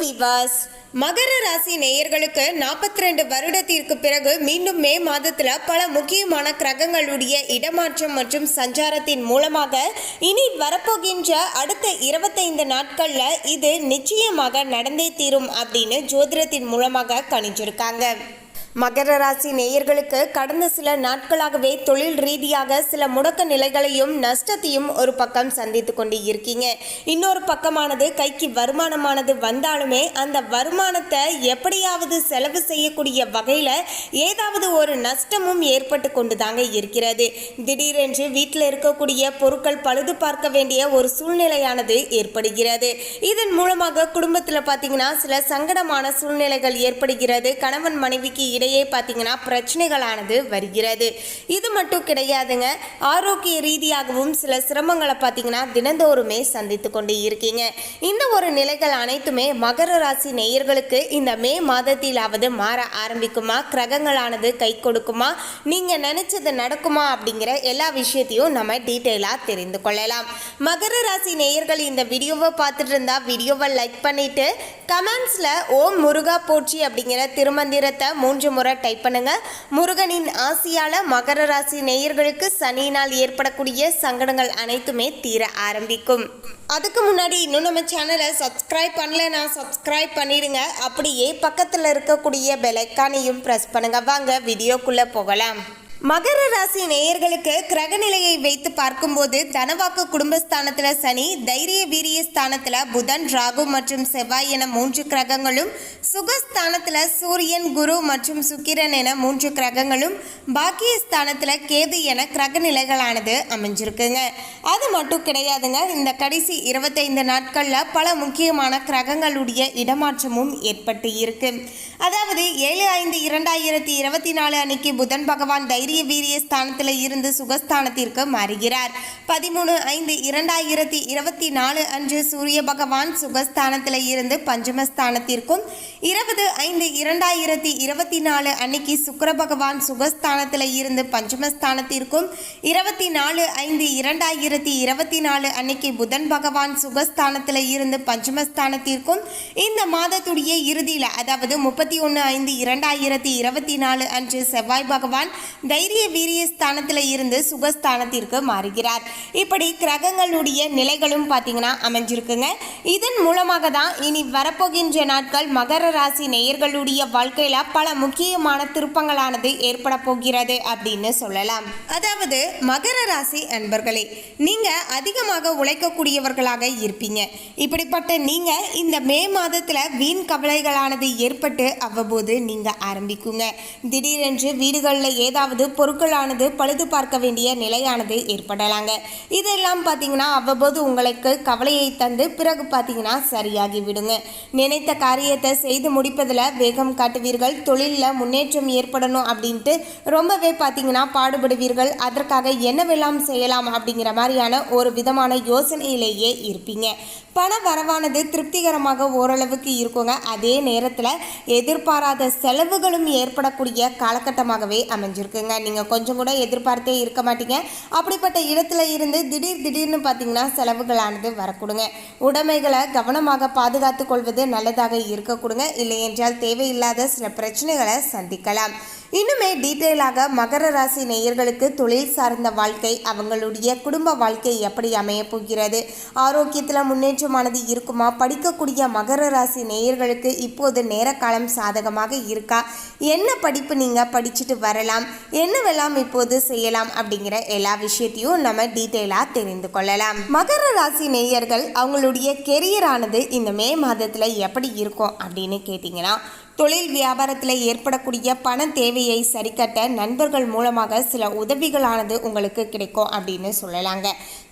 விவாஸ் மகர ராசி நேயர்களுக்கு நாற்பத்தி ரெண்டு வருடத்திற்கு பிறகு மீண்டும் மே மாதத்தில் பல முக்கியமான கிரகங்களுடைய இடமாற்றம் மற்றும் சஞ்சாரத்தின் மூலமாக இனி வரப்போகின்ற அடுத்த இருபத்தைந்து நாட்களில் இது நிச்சயமாக நடந்தே தீரும் அப்படின்னு ஜோதிடத்தின் மூலமாக கணிச்சிருக்காங்க மகர ராசி நேயர்களுக்கு கடந்த சில நாட்களாகவே தொழில் ரீதியாக சில முடக்க நிலைகளையும் நஷ்டத்தையும் ஒரு பக்கம் சந்தித்து கொண்டு இருக்கீங்க. இன்னொரு பக்கமானது கைக்கு வருமானமானது வந்தாலுமே அந்த வருமானத்தை எப்படியாவது செலவு செய்யக்கூடிய வகையில் ஏதாவது ஒரு நஷ்டமும் ஏற்பட்டு கொண்டு தாங்க இருக்கிறது. திடீரென்று வீட்டில் இருக்கக்கூடிய பொருட்கள் பழுது பார்க்க வேண்டிய ஒரு சூழ்நிலையானது ஏற்படுகிறது. இதன் மூலமாக குடும்பத்தில் பார்த்தீங்கன்னா சில சங்கடமான சூழ்நிலைகள் ஏற்படுகிறது. கணவன் மனைவிக்கு இடையே பார்த்தீங்கன்னா பிரச்சனைகளானது வருகிறது. இது மட்டும் கிடையாதுங்க. ஆரோக்கிய ரீதியாகவும் சில சிரமங்களை பார்த்தீங்கன்னா தினந்தோறுமே சந்தித்து கொண்டு இருக்கீங்க. இந்த ஒரு நிலைகள் அனைத்துமே மகர ராசி நேயர்களுக்கு இந்த மே மாதத்திலாவது மாற ஆரம்பிக்குமா? கிரகங்களானது கை கொடுக்குமா? நீங்க நினைச்சது நடக்குமா? அப்படிங்கிற எல்லா விஷயத்தையும் நம்ம டீட்டெயிலாக தெரிந்து கொள்ளலாம். மகர ராசி நேயர்கள் இந்த வீடியோவை பார்த்துட்டு இருந்தா வீடியோவை லைக் பண்ணிட்டு கமெண்ட்ஸ்ல ஓம் முருகா போற்றி அப்படிங்கிற திருமந்திரத்தை மூன்று முறை டைப் பண்ணுங்க. முருகனின் ஆசியால மகர ராசி நேயர்களுக்கு சனியினால் ஏற்படக்கூடிய சங்கடங்கள் அனைத்துமே தீர ஆரம்பிக்கும். அதுக்கு முன்னாடி இன்னும் நம்ம சேனலை சப்ஸ்கிரைப் பண்ணலனா சப்ஸ்கிரைப் பண்ணிடுங்க. அப்படியே பக்கத்தில் இருக்கக்கூடிய பெலைக்கானையும் ப்ரெஸ் பண்ணுங்க. வாங்க வீடியோக்குள்ளே போகலாம். மகர ராசி நேயர்களுக்கு கிரகநிலையை வைத்து பார்க்கும்போது தனவாக்கு குடும்பஸ்தானத்துல சனி தைரிய வீரிய ஸ்தானத்துல புதன் ராகு மற்றும் செவ்வாய் என மூன்று கிரகங்களும் சுகஸ்தானத்துல சூரியன் குரு மற்றும் சுக்கிரன் என மூன்று கிரகங்களும் பாக்கிய ஸ்தானத்துல கேது என கிரக நிலைகளானது அமைஞ்சிருக்குங்க. அது மட்டும் கிடையாதுங்க இந்த கடைசி இருபத்தைந்து நாட்கள்ல பல முக்கியமான கிரகங்களுடைய இடமாற்றமும் ஏற்பட்டு இருக்கு. அதாவது ஏழு ஐந்து இரண்டாயிரத்தி இருபத்தி நாலு அன்னைக்கு புதன் பகவான் தைரிய வீரிய ஸ்தானத்தில் இருந்து சுகஸ்தானத்திற்கு மாறுகிறார். பதிமூணு ஐந்து இரண்டாயிரத்தி இருபத்தி நாலு அன்று சூரிய பகவான் சுகஸ்தானத்தில் இருந்து பஞ்சமஸ்தானத்திற்கும் இருபது ஐந்து இரண்டாயிரத்தி இருபத்தி நாலு அன்னைக்கு சுக்கர பகவான் சுகஸ்தானத்தில் இருந்து பஞ்சமஸ்தானத்திற்கும் இருபத்தி நாலு ஐந்து இரண்டாயிரத்தி இருபத்தி நாலு அன்னைக்கு புதன் பகவான் சுகஸ்தானத்தில் இருந்து பஞ்சமஸ்தானத்திற்கும் இந்த மாதத்துடைய இறுதியில் அதாவது முப்பத்தி ஒன்று ஐந்து இரண்டாயிரத்தி இருபத்தி நாலு அன்று செவ்வாய் பகவான் தைரிய வீரிய ஸ்தானத்தில் இருந்து சுகஸ்தானத்திற்கு மாறுகிறார். இப்படி கிரகங்களுடைய நிலைகளும் பார்த்தீங்கன்னா அமைஞ்சிருக்குங்க. இதன் மூலமாக தான் இனி வரப்போகின்ற நாட்கள் மகர ராசி நேயர்களுடைய வாழ்க்கையில பல முக்கியமான திருப்பங்களானது ஏற்பட போகிறது அப்படின்னு சொல்லலாம். அதாவது மகர ராசி அன்பர்களே நீங்க அதிகமாக உழைக்கக்கூடியவர்களாக இருப்பீங்க. இப்படிப்பட்ட நீங்க இந்த மே மாதத்துல வீண் கவலைகளானது ஏற்பட்டு அவ்வப்போது நீங்க ஆரம்பிக்குங்க. திடீரென்று வீடுகளில் ஏதாவது பொருட்களானது பழுது பார்க்க வேண்டிய நிலையானது ஏற்படலாங்க. இதெல்லாம் பார்த்தீங்கன்னா அவ்வப்போது உங்களுக்கு கவலையை தந்து பிறகு பார்த்தீங்கன்னா சரியாகி விடுங்க. நினைத்த காரியத்தை செய்து முடிப்பதில் வேகம் காட்டுவீர்கள். தொழிலில் முன்னேற்றம் ஏற்படணும் அப்படின்ட்டு ரொம்பவே பார்த்தீங்கன்னா பாடுபடுவீர்கள். அதற்காக என்னவெல்லாம் செய்யலாம் அப்படிங்கிற மாதிரியான ஒரு விதமான யோசனையிலேயே இருப்பீங்க. பண வரவானது திருப்திகரமாக ஓரளவுக்கு இருக்குங்க. அதே நேரத்தில் எதிர்பாராத செலவுகளும் ஏற்படக்கூடிய காலகட்டமாகவே அமைஞ்சிருக்குங்க. நீங்கள் கொஞ்சம் கூட எதிர்பார்த்தே இருக்க மாட்டீங்க. அப்படிப்பட்ட இடத்துல இருந்து திடீர் திடீர்னு பார்த்தீங்கன்னா செலவுகளானது வரக்கூடுங்க. உடைமைகளை கவனமாக பாதுகாத்து கொள்வது நல்லதாக இருக்கக்கூடுங்க இல்லையென்றால் இல்லை என்றால் தேவையில்லாத சில பிரச்சனைகளை சந்திக்கலாம். இன்னுமே டீட்டெயிலாக மகர ராசி நேயர்களுக்கு தொழில் சார்ந்த வாழ்க்கை அவங்களுடைய குடும்ப வாழ்க்கை எப்படி அமைய போகிறது? ஆரோக்கியத்தில் முன்னேற்றமானது இருக்குமா? படிக்கக்கூடிய மகர ராசி நேயர்களுக்கு இப்போது நேர காலம் சாதகமாக இருக்கா? என்ன படிப்பு நீங்கள் படிச்சுட்டு வரலாம்? என்னவெல்லாம் இப்போது செய்யலாம் அப்படிங்கிற எல்லா விஷயத்தையும் நம்ம டீட்டெயிலாக தெரிந்து கொள்ளலாம். மகர ராசி நேயர்கள் அவங்களுடைய கெரியரானது இந்த மே மாதத்தில் எப்படி இருக்கும் அப்படின்னு கேட்டிங்கன்னா தொழில் வியாபாரத்தில் ஏற்படக்கூடிய பண தேவையை சரிக்கட்ட நண்பர்கள் மூலமாக சில உதவிகளானது உங்களுக்கு கிடைக்கும் அப்படின்னு சொல்லலாங்க.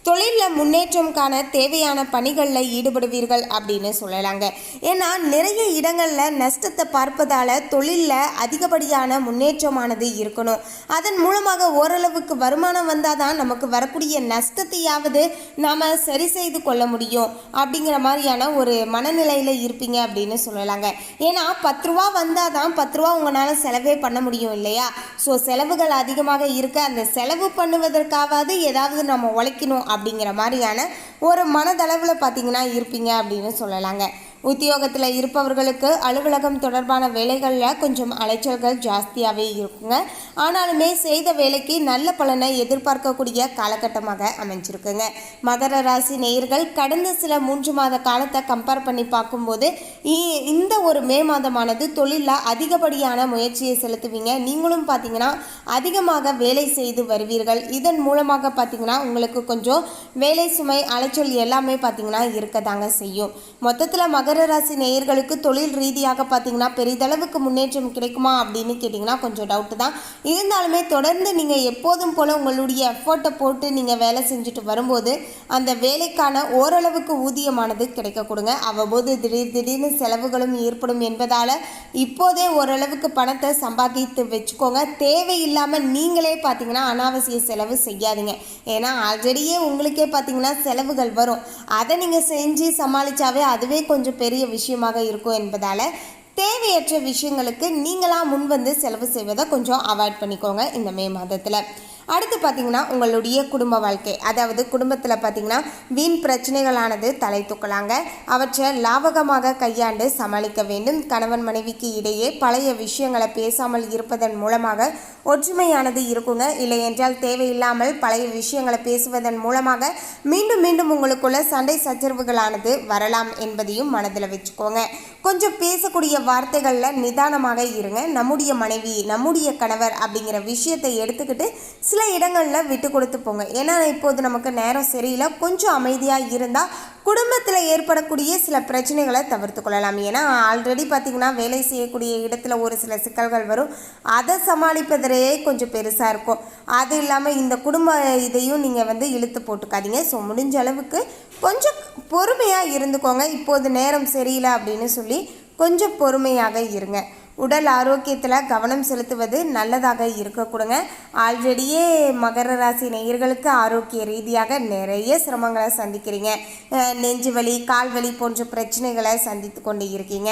தொழிலில் முன்னேற்றம் காண தேவையான பணிகளில் ஈடுபடுவீர்கள் அப்படின்னு சொல்லலாங்க. ஏன்னா நிறைய இடங்களில் நஷ்டத்தை பார்ப்பதால் தொழிலில் அதிகப்படியான முன்னேற்றமானது இருக்கணும். அதன் மூலமாக ஓரளவுக்கு வருமானம் வந்தால் தான் நமக்கு வரக்கூடிய நஷ்டத்தையாவது நாம் சரி செய்து கொள்ள முடியும். அப்படிங்கிற மாதிரியான ஒரு மனநிலையில் இருப்பீங்க அப்படின்னு சொல்லலாங்க. ஏன்னா பத்து ரூபா வந்தால் தான் பத்து ரூபா உங்களால் செலவே பண்ண முடியும் இல்லையா? ஸோ செலவுகள் அதிகமாக இருக்க அந்த செலவு பண்ணுவதற்காவது ஏதாவது நம்ம உழைக்கணும் அப்படிங்கிற மாதிரியான ஒரு மனதளவில் பார்த்தீங்கன்னா இருப்பீங்க அப்படின்னு சொல்லலாங்க. உத்தியோகத்தில் இருப்பவர்களுக்கு அலுவலகம் தொடர்பான வேலைகளில் கொஞ்சம் அலைச்சல்கள் ஜாஸ்தியாகவே இருக்குங்க. ஆனாலுமே செய்த வேலைக்கு நல்ல பலனை எதிர்பார்க்கக்கூடிய காலகட்டமாக அமைஞ்சிருக்குங்க. மகர ராசி நேயர்கள் கடந்த சில மூன்று மாத காலத்தை கம்பேர் பண்ணி பார்க்கும்போது இ- இந்த ஒரு மே மாதமானது தொழிலில் அதிகப்படியான முயற்சியை செலுத்துவீங்க. நீங்களும் பார்த்தீங்கன்னா அதிகமாக வேலை செய்து வருவீர்கள். இதன் மூலமாக பார்த்தீங்கன்னா உங்களுக்கு கொஞ்சம் வேலை சுமை அலைச்சல் எல்லாமே பார்த்தீங்கன்னா இருக்கதாங்க செய்யும். மொத்தத்தில் மகர ராசி நேயர்களுக்கு தொழில் ரீதியாக பார்த்தீங்கன்னா பெரிதளவுக்கு முன்னேற்றம் கிடைக்குமா அப்படின்னு கேட்டிங்கன்னா கொஞ்சம் டவுட்டு தான். இருந்தாலுமே தொடர்ந்து நீங்கள் எப்போதும் போல் உங்களுடைய எஃபர்ட்டை போட்டு நீங்கள் வேலை செஞ்சுட்டு வரும்போது அந்த வேலைக்கான ஓரளவுக்கு ஊதியமானது கிடைக்க கொடுங்க. அவ்வப்போது திடீர் திடீர்னு செலவுகளும் ஏற்படும் என்பதால் இப்போதே ஓரளவுக்கு பணத்தை சம்பாதித்து வச்சுக்கோங்க. தேவையில்லாமல் நீங்களே பார்த்தீங்கன்னா அனாவசிய செலவு செய்யாதீங்க. ஏன்னா ஆல்ரெடியே உங்களுக்கே பார்த்தீங்கன்னா செலவுகள் வரும். அதை நீங்கள் செஞ்சு சமாளித்தாவே அதுவே கொஞ்சம் பெரிய பெரிய விஷயமாக இருக்கும் என்பதால் தேவையற்ற விஷயங்களுக்கு நீங்களாக முன் வந்து செலவு செய்வதை கொஞ்சம் அவாய்ட் பண்ணிக்கோங்க இந்த மே மாதத்தில். அடுத்து பார்த்தீங்கன்னா உங்களுடைய குடும்ப வாழ்க்கை. அதாவது குடும்பத்தில் பார்த்தீங்கன்னா வீண் பிரச்சனைகளானது தலை தூக்கலாங்க. அவற்றை லாபகமாக கையாண்டு சமாளிக்க வேண்டும். கணவன் மனைவிக்கு இடையே பழைய விஷயங்களை பேசாமல் இருப்பதன் மூலமாக ஒற்றுமையானது இருக்குங்க. இல்லை என்றால் தேவையில்லாமல் பழைய விஷயங்களை பேசுவதன் மூலமாக மீண்டும் மீண்டும் உங்களுக்குள்ள சண்டை சச்சரவுகளானது வரலாம் என்பதையும் மனதில் வச்சுக்கோங்க. கொஞ்சம் பேசக்கூடிய வார்த்தைகளில் நிதானமாக இருங்க. நம்முடைய மனைவி நம்முடைய கணவர் அப்படிங்கிற விஷயத்தை எடுத்துக்கிட்டு சில இடங்களில் விட்டு கொடுத்து போங்க. ஏன்னா இப்போது நமக்கு நேரம் சரியில்லை. கொஞ்சம் அமைதியாக இருந்தால் குடும்பத்தில் ஏற்படக்கூடிய சில பிரச்சனைகளை தவிர்த்து கொள்ளலாம். ஏன்னா ஆல்ரெடி பார்த்திங்கன்னா வேலை செய்யக்கூடிய இடத்துல ஒரு சில சிக்கல்கள் வரும். அதை சமாளிப்பதே கொஞ்சம் பெருசாக இருக்கும். அது இல்லாமல் இந்த குடும்ப இதையும் நீங்கள் வந்து இழுத்து போட்டுக்காதீங்க. ஸோ முடிஞ்ச அளவுக்கு கொஞ்சம் பொறுமையாக இருந்துக்கோங்க. இப்போது நேரம் சரியில்லை அப்படின்னு சொல்லி கொஞ்சம் பொறுமையாக இருங்க. உடல் ஆரோக்கியத்தில் கவனம் செலுத்துவது நல்லதாக இருக்கக்கூடுங்க ஆல்ரெடியே மகர ராசி நேயர்களுக்கு ஆரோக்கிய ரீதியாக நிறைய சிரமங்களை சந்திக்கிறீங்க. நெஞ்சு வலி கால் வலி போன்ற பிரச்சனைகளை சந்தித்து கொண்டு இருக்கீங்க.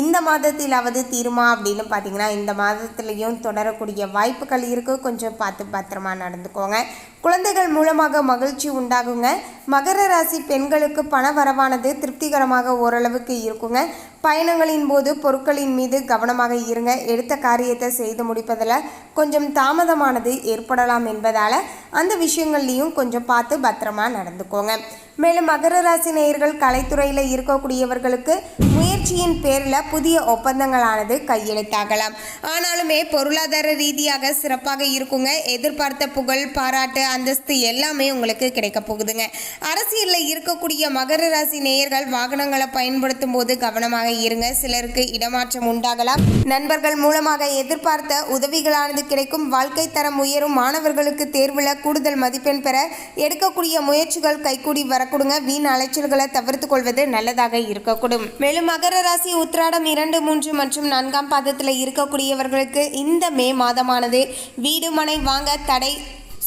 இந்த மாதத்திலாவது தீருமா அப்படின்னு பார்த்தீங்கன்னா இந்த மாதத்துலேயும் தொடரக்கூடிய வாய்ப்புகள் இருக்குது கொஞ்சம் பார்த்து பத்திரமா நடந்துக்கோங்க. குழந்தைகள் மூலமாக மகிழ்ச்சி உண்டாகுங்க. மகர ராசி பெண்களுக்கு பண வரவானது திருப்திகரமாக ஓரளவுக்கு இருக்குங்க. பயணங்களின் போது பொருட்களின் மீது கவனமாக இருங்க. எடுத்த காரியத்தை செய்து முடிப்பதில் கொஞ்சம் தாமதமானது ஏற்படலாம் என்பதால் அந்த விஷயங்கள்லையும் கொஞ்சம் பார்த்து பத்திரமா நடந்துக்கோங்க. மேலும் மகர ராசி நேயர்கள் கலைத்துறையில் இருக்கக்கூடியவர்களுக்கு முயற்சியின் பேரில் புதிய ஒப்பந்தங்களானது கையெழுத்தாகலாம். ஆனாலுமே பொருளாதார ரீதியாக சிறப்பாக இருக்குங்க. எதிர்பார்த்த புகழ் பாராட்டு அந்தஸ்து எல்லாமே உங்களுக்கு கிடைக்க போகுதுங்க. அரசியலில் இருக்கக்கூடிய மகர ராசி நேயர்கள் வாகனங்களை பயன்படுத்தும் போது கவனமாக இருங்க. சிலருக்கு இடமாற்றம் உண்டாகலாம். நண்பர்கள் மூலமாக எதிர்பார்த்த உதவிகளானது கிடைக்கும். வாழ்க்கை தரம் உயரும். மாணவர்களுக்கு தேர்வில் கூடுதல் மதிப்பெண் பெற எடுக்கக்கூடிய முயற்சிகள் கைகூடி வரக்கூடுங்க வீண் அலைச்சல்களை தவிர்த்து கொள்வது நல்லதாக இருக்கக்கூடும். மேலும் மகர ராசி உத்திராடம் இரண்டு மூன்று மற்றும் நான்காம் பாதத்தில் இருக்கக்கூடியவர்களுக்கு இந்த மே மாதமானது வீடு மனை வாங்க தடை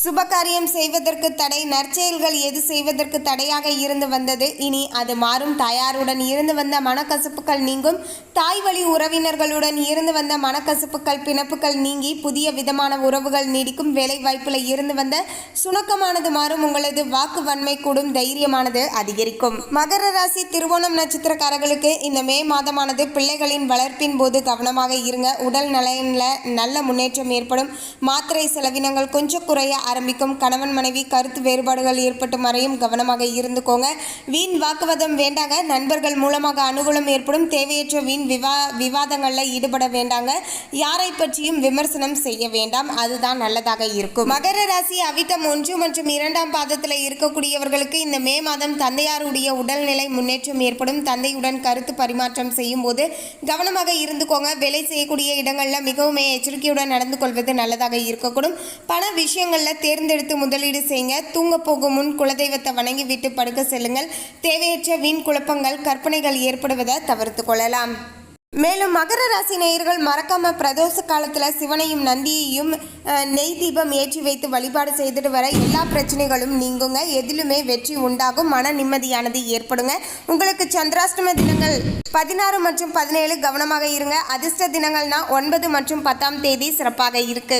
சுபகாரியம் செய்வதற்கு தடை நற்செயல்கள் எது செய்வதற்கு தடையாக இருந்து வந்தது? இனி அது மாறும். தாயாருடன் இருந்து வந்த மனக்கசப்புகள் நீங்கும். தாய் வழி உறவினர்களுடன் இருந்து வந்த மனக்கசப்புகள் பிணப்புகள் நீங்கி புதிய விதமான உறவுகள் நீடிக்கும். வேலை வாய்ப்பில் இருந்து வந்த சுணக்கமானது மாறும். உங்களது வாக்கு வன்மை கூடும். தைரியமானது அதிகரிக்கும். மகர ராசி திருவோணம் நட்சத்திரக்காரர்களுக்கு இந்த மே மாதமானது பிள்ளைகளின் வளர்ப்பின் போது கவனமாக இருங்க. உடல் நலனில் நல்ல முன்னேற்றம் ஏற்படும். மாத்திரை செலவினங்கள் கொஞ்சம் குறைய ஆரம்பிக்கும். கணவன் மனைவி கருத்து வேறுபாடுகள் ஏற்பட்டு மறையும். கவனமாக இருந்துக்கோங்க. வீண் வாக்குவாதம் வேண்டாங்க. நண்பர்கள் மூலமாக அனுகூலம் ஏற்படும். தேவையற்ற வீண் விவா விவாதங்களில் ஈடுபட வேண்டாங்க. யாரை பற்றியும் விமர்சனம் செய்ய வேண்டாம். அதுதான் நல்லதாக இருக்கும். மகர ராசி அவிட்டம் ஒன்று மற்றும் இரண்டாம் பாதத்தில் இருக்கக்கூடியவர்களுக்கு இந்த மே மாதம் தந்தையாருடைய உடல்நிலை முன்னேற்றம் ஏற்படும். தந்தையுடன் கருத்து பரிமாற்றம் செய்யும் போது கவனமாக இருந்துக்கோங்க. வேலை செய்யக்கூடிய இடங்களில் மிகவும் எச்சரிக்கையுடன் நடந்து கொள்வது நல்லதாக இருக்கக்கூடும். பண விஷயங்களில் தேர்ந்தெடுத்து முதலீடு செய்யுங்க. தூங்க போகும் முன் குலதெய்வத்தை வணங்கி விட்டு படுக்க செல்லுங்கள். தேவையற்ற வீண் குழப்பங்கள் கற்பனைகள் ஏற்படுவதை தவிர்த்து கொள்ளலாம். மேலும் மகர ராசி நேயர்கள் மறக்காம பிரதோஷ காலத்தில் சிவனையும் நந்தியையும் நெய் தீபம் ஏற்றி வைத்து வழிபாடு செய்துட்டு வர எல்லா பிரச்சனைகளும் நீங்குங்க. எதிலுமே வெற்றி உண்டாகும். மன நிம்மதியானது ஏற்படுங்க. உங்களுக்கு சந்திராஷ்டம தினங்கள் பதினாறு மற்றும் பதினேழு கவனமாக இருங்க. அதிர்ஷ்ட தினங்கள்னா ஒன்பது மற்றும் பத்தாம் தேதி சிறப்பாக இருக்கு.